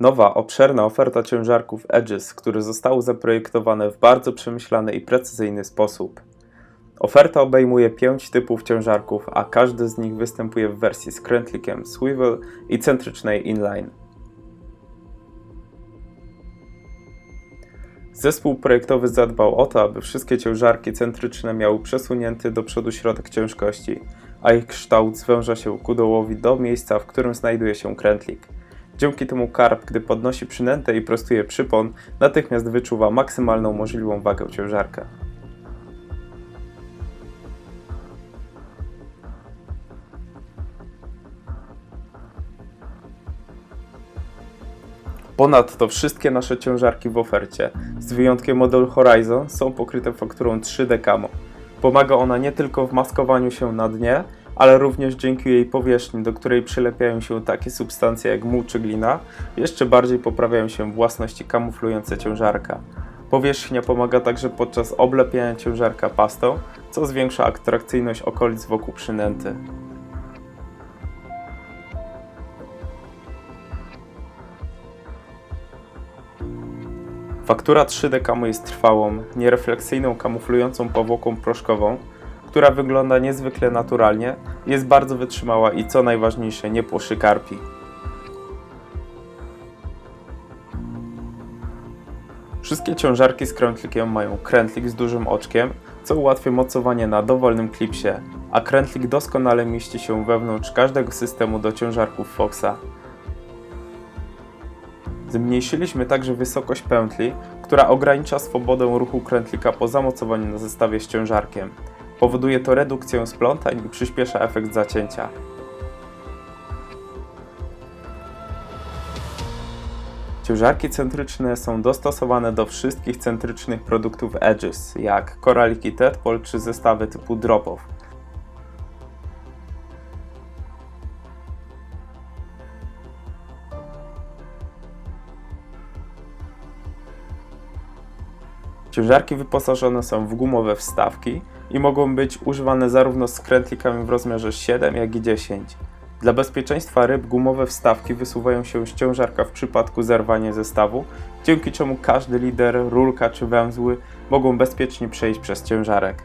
Nowa, obszerna oferta ciężarków Edges, które zostały zaprojektowane w bardzo przemyślany i precyzyjny sposób. Oferta obejmuje 5 typów ciężarków, a każdy z nich występuje w wersji z krętlikiem swivel i centrycznej inline. Zespół projektowy zadbał o to, aby wszystkie ciężarki centryczne miały przesunięty do przodu środek ciężkości, a ich kształt zwęża się ku dołowi do miejsca, w którym znajduje się krętlik. Dzięki temu karp, gdy podnosi przynętę i prostuje przypon, natychmiast wyczuwa maksymalną możliwą wagę ciężarka. Ponadto wszystkie nasze ciężarki w ofercie, z wyjątkiem modelu Horizon, są pokryte fakturą 3D Camo. Pomaga ona nie tylko w maskowaniu się na dnie, ale również dzięki jej powierzchni, do której przylepiają się takie substancje jak muł czy glina, jeszcze bardziej poprawiają się własności kamuflujące ciężarka. Powierzchnia pomaga także podczas oblepiania ciężarka pastą, co zwiększa atrakcyjność okolic wokół przynęty. Faktura 3D Camo jest trwałą, nierefleksyjną, kamuflującą powłoką proszkową, która wygląda niezwykle naturalnie, jest bardzo wytrzymała i co najważniejsze, nie płoszy karpi. Wszystkie ciężarki z krętlikiem mają krętlik z dużym oczkiem, co ułatwia mocowanie na dowolnym klipsie, a krętlik doskonale mieści się wewnątrz każdego systemu do ciężarków Foxa. Zmniejszyliśmy także wysokość pętli, która ogranicza swobodę ruchu krętlika po zamocowaniu na zestawie z ciężarkiem. Powoduje to redukcję splątań i przyspiesza efekt zacięcia. Ciężarki centryczne są dostosowane do wszystkich centrycznych produktów Edges, jak koraliki Tedpol czy zestawy typu drop-off. Ciężarki wyposażone są w gumowe wstawki i mogą być używane zarówno z krętlikami w rozmiarze 7, jak i 10. Dla bezpieczeństwa ryb gumowe wstawki wysuwają się z ciężarka w przypadku zerwania zestawu, dzięki czemu każdy lider, rulka czy węzły mogą bezpiecznie przejść przez ciężarek.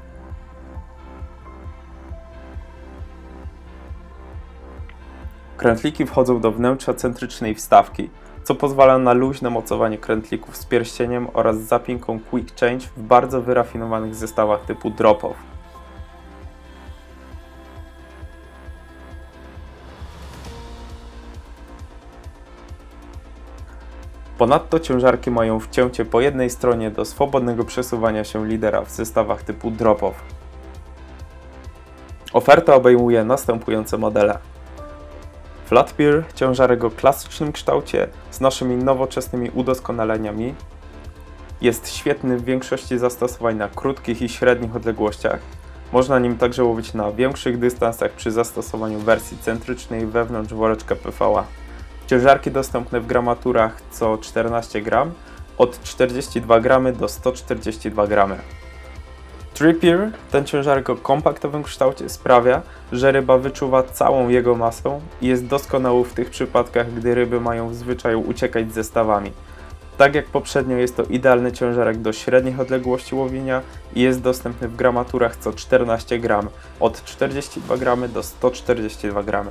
Krętliki wchodzą do wnętrza centrycznej wstawki, co pozwala na luźne mocowanie krętlików z pierścieniem oraz zapinką Quick Change w bardzo wyrafinowanych zestawach typu drop-off. Ponadto ciężarki mają wcięcie po jednej stronie do swobodnego przesuwania się lidera w zestawach typu drop-off. Oferta obejmuje następujące modele. Flatbeer, ciężarek o klasycznym kształcie z naszymi nowoczesnymi udoskonaleniami. Jest świetny w większości zastosowań na krótkich i średnich odległościach. Można nim także łowić na większych dystansach przy zastosowaniu wersji centrycznej wewnątrz woreczka PVA. Ciężarki dostępne w gramaturach co 14 gram, od 42 g do 142 g. Trippier, ten ciężarek o kompaktowym kształcie sprawia, że ryba wyczuwa całą jego masę i jest doskonały w tych przypadkach, gdy ryby mają w zwyczaju uciekać z zestawami. Tak jak poprzednio jest to idealny ciężarek do średnich odległości łowienia i jest dostępny w gramaturach co 14 gram, od 42 g do 142 g.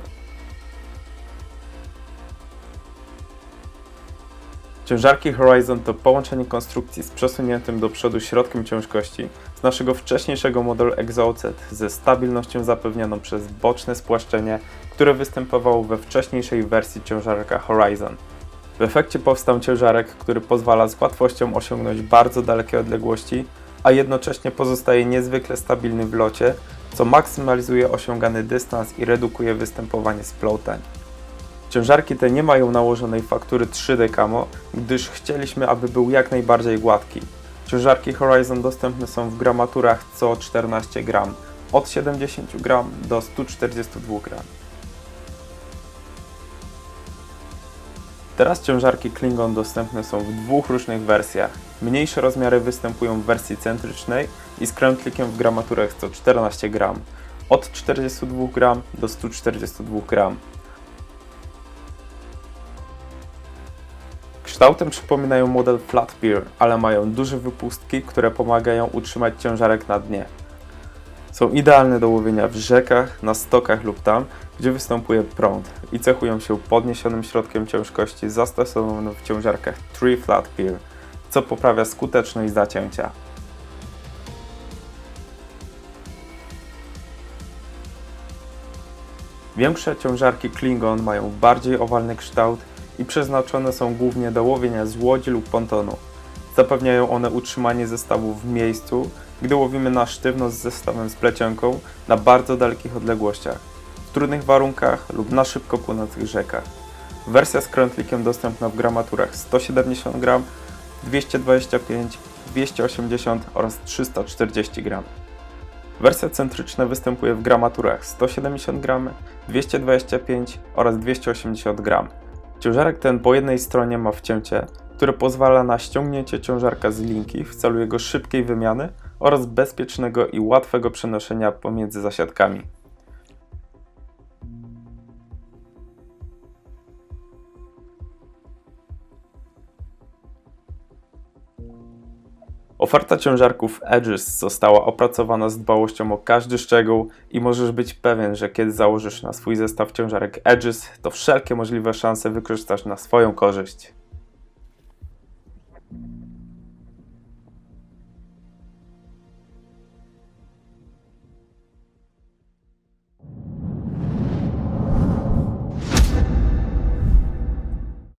Ciężarki Horizon to połączenie konstrukcji z przesuniętym do przodu środkiem ciężkości z naszego wcześniejszego modelu Exalted ze stabilnością zapewnioną przez boczne spłaszczenie, które występowało we wcześniejszej wersji ciężarka Horizon. W efekcie powstał ciężarek, który pozwala z łatwością osiągnąć bardzo dalekie odległości, a jednocześnie pozostaje niezwykle stabilny w locie, co maksymalizuje osiągany dystans i redukuje występowanie splątań. Ciężarki te nie mają nałożonej faktury 3D Camo, gdyż chcieliśmy, aby był jak najbardziej gładki. Ciężarki Horizon dostępne są w gramaturach co 14 gram, od 70 gram do 142 gram. Teraz ciężarki Klingon dostępne są w dwóch różnych wersjach. Mniejsze rozmiary występują w wersji centrycznej i z krętlikiem w gramaturach co 14 gram, od 42 gram do 142 gram. Kształtem przypominają model Flat ale mają duże wypustki, które pomagają utrzymać ciężarek na dnie. Są idealne do łowienia w rzekach, na stokach lub tam, gdzie występuje prąd i cechują się podniesionym środkiem ciężkości zastosowanym w ciężarkach Tree Flat Pier, co poprawia skuteczność zacięcia. Większe ciężarki Klingon mają bardziej owalny kształt i przeznaczone są głównie do łowienia z łodzi lub pontonu. Zapewniają one utrzymanie zestawu w miejscu, gdy łowimy na sztywno z zestawem z plecionką na bardzo dalekich odległościach, w trudnych warunkach lub na szybko płynących rzekach. Wersja z krętlikiem dostępna w gramaturach 170 g, 225, 280 oraz 340 g. Wersja centryczna występuje w gramaturach 170 g, 225 oraz 280 g. Ciężarek ten po jednej stronie ma wcięcie, które pozwala na ściągnięcie ciężarka z linki w celu jego szybkiej wymiany oraz bezpiecznego i łatwego przenoszenia pomiędzy zasiadkami. Oferta ciężarków Edges została opracowana z dbałością o każdy szczegół i możesz być pewien, że kiedy założysz na swój zestaw ciężarek Edges, to wszelkie możliwe szanse wykorzystasz na swoją korzyść.